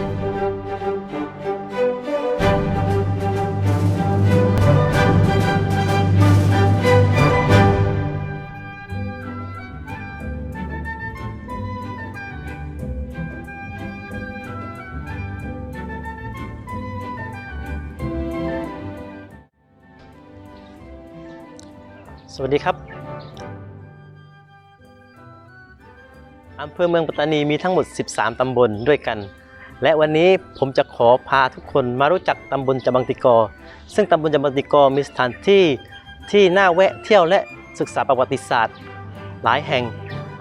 สวัสดีครับ อำเภอเมืองปัตตานีมีทั้งหมด 13 ตำบลด้วยกัน และวันนี้ผมจะขอพาทุกคนมารู้จักตำบลจบังติกอ ซึ่งตำบลจบังติกอมีสถานที่ที่น่าแวะเที่ยวและศึกษาประวัติศาสตร์ หลายแห่ง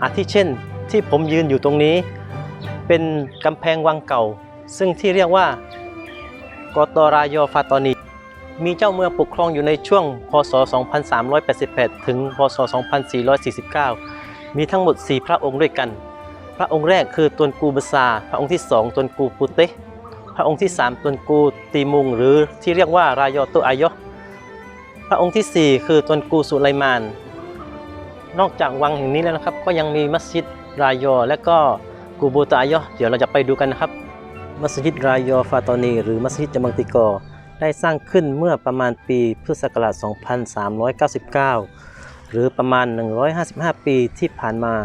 อาทิเช่น ที่ผมยืนอยู่ตรงนี้ เป็นกำแพงวังเก่า ซึ่งที่เรียกว่ากอตรายอฟาตอนี มีเจ้าเมืองปกครองอยู่ในช่วง พศ 2388 ถึง พศ 2449 มีทั้งหมด 4 พระองค์ด้วยกัน พระองค์แรกคือตวนกูบซา พระองค์ที่2ตวนกูปูเตพระองค์ที่3ตวนกูตีมุง หรือที่เรียกว่ารายอตุอายอพระองค์ที่สี่คือตวนกูสุไลมาน นอกจากวังแห่งนี้แล้วนะครับ ก็ยังมีมัสยิดรายอและก็กูโบตอายอเดี๋ยวเราจะไปดูกันนะครับ มัสยิดรายอฟาตอนี หรือมัสยิดจมังติกอได้สร้างขึ้นเมื่อประมาณปีพุทธศักราช 2399 หรือประมาณ 155 ปีที่ผ่านมา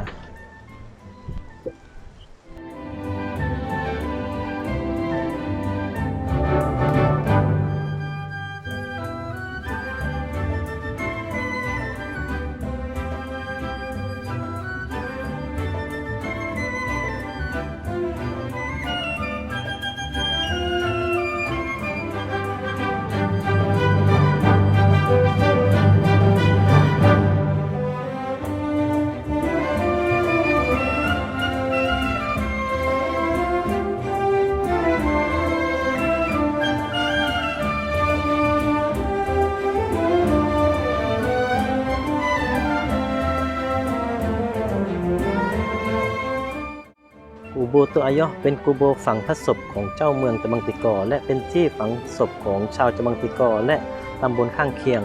กูโบตัวอายอเป็นกูโบฝังพระศพของเจ้าเมืองจมังติกอ และเป็นที่ฝังศพของชาวจมังติกอ และตำบลข้างเคียง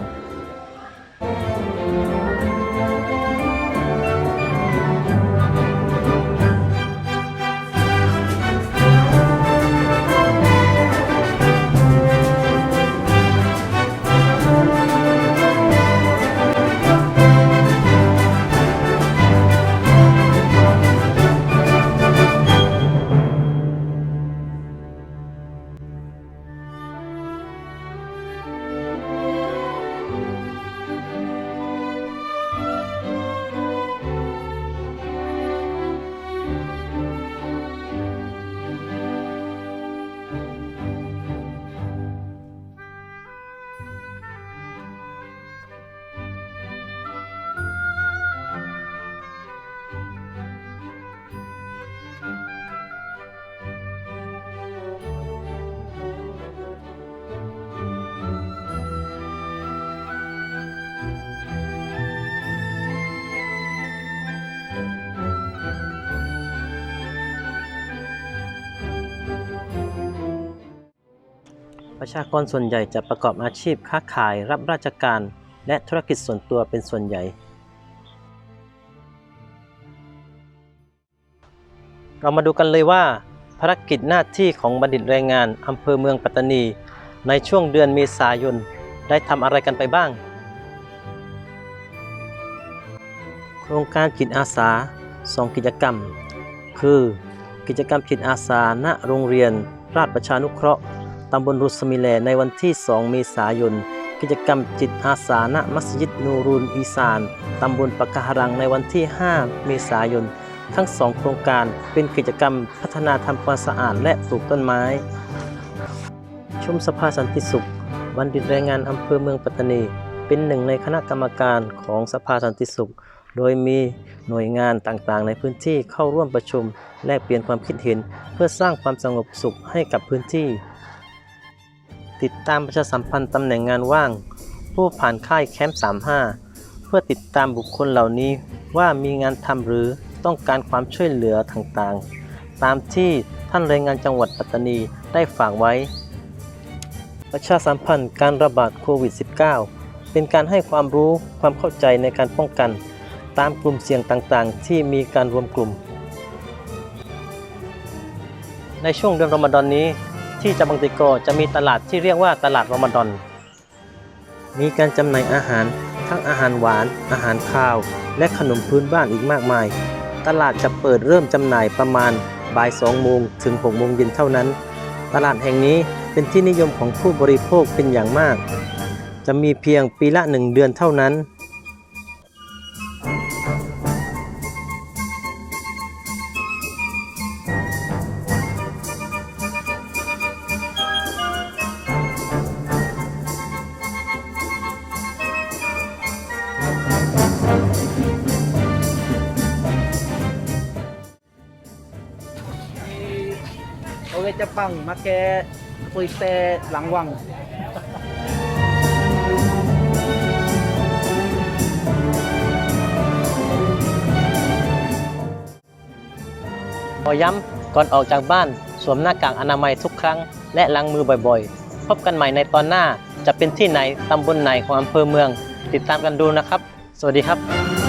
ประชากรส่วนใหญ่จะประกอบอาชีพค้าขายรับราชการ และธุรกิจส่วนตัวเป็นส่วนใหญ่ เรามาดูกันเลยว่า ภารกิจหน้าที่ของบัณฑิตแรงงานอำเภอเมืองปัตตานี ในช่วงเดือนเมษายนได้ทำอะไรกันไปบ้าง โครงการจิตอาสา 2 กิจกรรม คือ กิจกรรมจิตอาสาณโรงเรียน ราชประชานุเคราะห์ ตำบลรุสมิแลในวันที่ 2 เมษายน กิจกรรมจิตอาสาณมัสยิดนูรุนอีสาน ตำบลปะกะหรังในวันที่ 5 เมษายน ทั้งสองโครงการเป็นกิจกรรมพัฒนาทำความสะอาดและปลูกต้นไม้ ชมสภาสันติสุขบัณฑิตแรงงานอำเภอเมืองปัตตานี เป็นหนึ่งในคณะกรรมการของสภาสันติสุข โดยมีหน่วยงานต่างๆ ในพื้นที่เข้าร่วมประชุม แลกเปลี่ยนความคิดเห็น เพื่อสร้างความสงบสุขให้กับพื้นที่ ติดตามประชาสัมพันธ์ตำแหน่งงานว่าง ผู้ผ่านค่ายแคมป์ 35 เพื่อติดตามบุคคลเหล่านี้ว่ามีงานทำหรือต้องการความช่วยเหลือต่างๆ ตามที่ท่านแรงงานจังหวัดปัตตานีได้ฝากไว้ ประชาสัมพันธ์การระบาดโควิด -19 เป็นการให้ความรู้ความเข้าใจในการป้องกัน ตามกลุ่มเสี่ยงต่างๆ ที่มีการรวมกลุ่ม ในช่วงเดือนรอมฎอนนี้ ที่จับางติโกจะมีตลาดที่เรียกว่าตลาดรอมฎอน มีการจำหน่ายอาหารทั้งอาหารหวาน อาหารข้าว และขนมพื้นบ้านอีกมากมาย ตลาดจะเปิดเริ่มจำหน่ายประมาณบ่าย2โมงถึง6โมงเย็นเท่านั้น ตลาดแห่งนี้เป็นที่นิยมของผู้บริโภคเป็นอย่างมาก จะมีเพียงปีละหนึ่งเดือนเท่านั้น Oke Jepang make puite langwang. ขอย้ำก่อนออกจากบ้านสวมหน้ากากอนามัยทุกครั้ง และล้างมือบ่อยๆ พบกันใหม่ในตอนหน้าจะเป็นที่ไหนตำบลไหนของอำเภอเมือง ติดตามกันดูนะครับ สวัสดีครับ